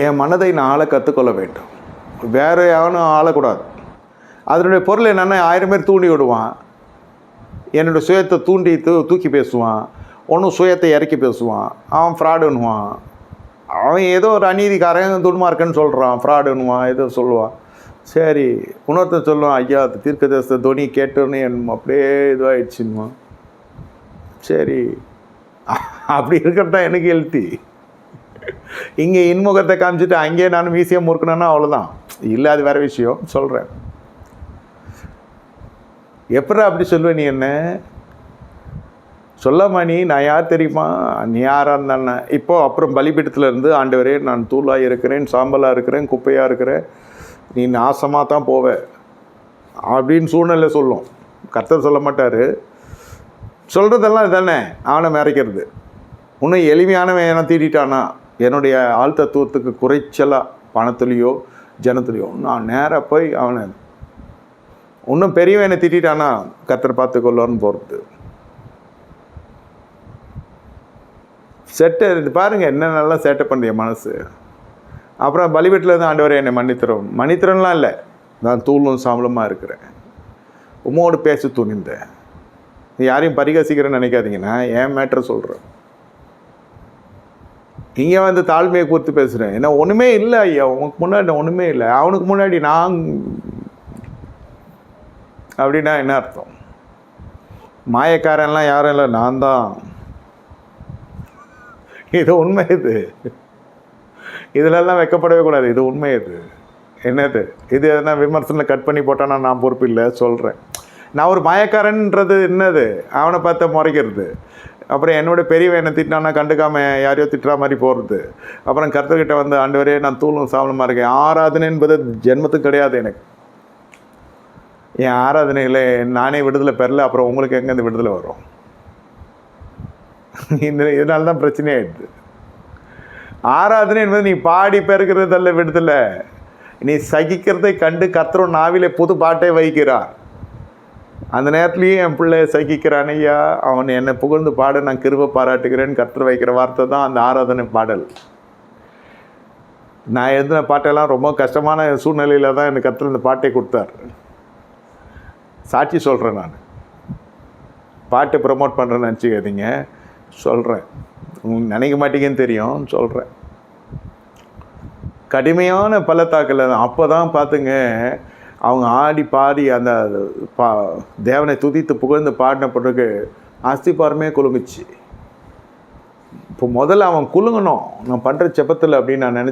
என் மனதை நான் ஆள கற்றுக்கொள்ள வேண்டும். வேற யாரும் ஆளக்கூடாது. அதனுடைய பொருள் என்னென்னா ஆயிரம் பேர் தூண்டி விடுவான். என்னுடைய சுயத்தை தூண்டி தூ தூக்கி பேசுவான். ஒன்றும் சுயத்தை இறக்கி பேசுவான். அவன் ஃப்ராடுன்னுவான் அவன் ஏதோ ஒரு அநீதிக்காரன் துன்மார்க்கன்னு சொல்கிறான் ஃப்ராடுன்னுவான் ஏதோ சொல்லுவான். சரி உணர்த்த சொல்லுவான் ஐயா அது தேசத்தை துணி கேட்டோன்னே என் அப்படியே இதுவாகிடுச்சுன்னுவான் சரி. அப்படி இருக்கிறது தான் எனக்கு ஹெல்த்தி இங்கே இன்முகத்தை காமிச்சிட்டு அங்கேயே நான் ஈஸியாக முறுக்கணும்னா அவ்வளோதான் இல்லை அது வேறு விஷயம். சொல்கிறேன் எப்படா அப்படி சொல்லுவே நீ என்ன? சொல்லம்மா நீ நான் யார் தெரியுமா? நீ யாராக இருந்தானே இப்போ அப்புறம் பலிபீடத்தில் இருந்து ஆண்டவரே நான் தூளாக இருக்கிறேன் சாம்பலாக இருக்கிறேன் குப்பையாக இருக்கிறேன். நீ நாசமாக தான் போவ. அப்படின்னு சூழ்நிலை சொல்லும். கர்த்தர் சொல்ல மாட்டார். சொல்கிறதெல்லாம் இதானே. அவனை மறைக்கிறது இன்னும் எளிமையானவன் என்ன தீட்டிட்டானா என்னுடைய ஆள் தத்துவத்துக்கு குறைச்சலாக பணத்துலேயோ ஜனத்துலேயோ நான் நேராக போய் அவனை இன்னும் பெரியவன் என்னை திட்டானா கத்தரை பார்த்து கொள்வார்னு போகிறது செட்டை இது பாருங்க என்ன நல்லா சேட்டை பண்ணுறிய மனசு. அப்புறம் பலிபீட்டில் இருந்து ஆண்டவரே என்னை மன்னித்திரம். மன்னித்திரம்லாம் இல்லை நான் தூளும் சாம்பலமாக இருக்கிறேன். உம்மோடு பேச துணிந்தேன். யாரையும் பரிகசிக்கிறேன்னு நினைக்காதீங்கன்னா ஏன் மேட்ரு சொல்கிறேன் இங்கே வந்து தாழ்மையை குறித்து பேசுகிறேன் ஏன்னா ஒன்றுமே இல்லை ஐயா. உனக்கு முன்னாடி ஒன்றுமே இல்லை. அவனுக்கு முன்னாடி நான் அப்படின்னா என்ன அர்த்தம்? மாயக்காரன்லாம் யாரும் இல்லை நான் தான். இது உண்மை இது. இதிலெல்லாம் வைக்கப்படவே கூடாது. இது உண்மை இது. என்னது? இது எதனா விமர்சனம் கட் பண்ணி போட்டானா நான் பொறுப்பு இல்லை சொல்கிறேன் நான் ஒரு மாயக்காரன்றது என்னது? அவனை பார்த்த முறைக்கிறது. அப்புறம் என்னோட பெரியவன் என்ன திட்டினான்னா கண்டுக்காம யாரையோ திட்டுற மாதிரி போகிறது அப்புறம் கர்த்தர்கிட்ட வந்து ஆண்டவரே நான் தூளும் சாவலமாக இருக்கேன். ஆராதனை என்பது ஜென்மத்துக்கு கிடையாது எனக்கு. என் ஆராதனையில் நானே விடுதலை பெறல அப்புறம் உங்களுக்கு எங்கே இந்த விடுதலை வரும்? இந்த இதனால தான் பிரச்சனையாயிடுது ஆராதனை என்பது நீ பாடி பெருக்கிறதல்ல விடுதலை. நீ சகிக்கிறதை கண்டு கத்துறோம் நாவிலே புது பாட்டை வைக்கிறார். அந்த நேரத்துலேயும் என் பிள்ளை சகிக்கிறான் ஐயா அவன் என்னை புகழ்ந்து பாட நான் கிருப பாராட்டுகிறேன்னு கர்த்தர் வைக்கிற வார்த்தை தான் அந்த ஆராதனை பாடல். நான் எழுதின பாட்டெல்லாம் ரொம்ப கஷ்டமான சூழ்நிலையில் தான் எனக்கு கர்த்தர் இந்த பாட்டை கொடுத்தார். சாட்சி சொல்கிறேன் நான். பாட்டு ப்ரமோட் பண்ணுறேன்னு நினச்சிக்காதீங்க. சொல்கிறேன் உங்களுக்கு நினைக்க மாட்டீங்கன்னு தெரியும் சொல்கிறேன் கடுமையான பள்ளத்தாக்கில் அப்போ தான் பார்த்துங்க அவங்க ஆடி பாடி அந்த பா தேவனை துதித்து புகழ்ந்து பாடின பிறகு அஸ்திபாரமே குலுங்குச்சு. இப்போ முதல்ல அவன் குலுங்கணும். நான் பண்ணுற செப்பத்தில் அப்படின்னு நான் நினச்சேன்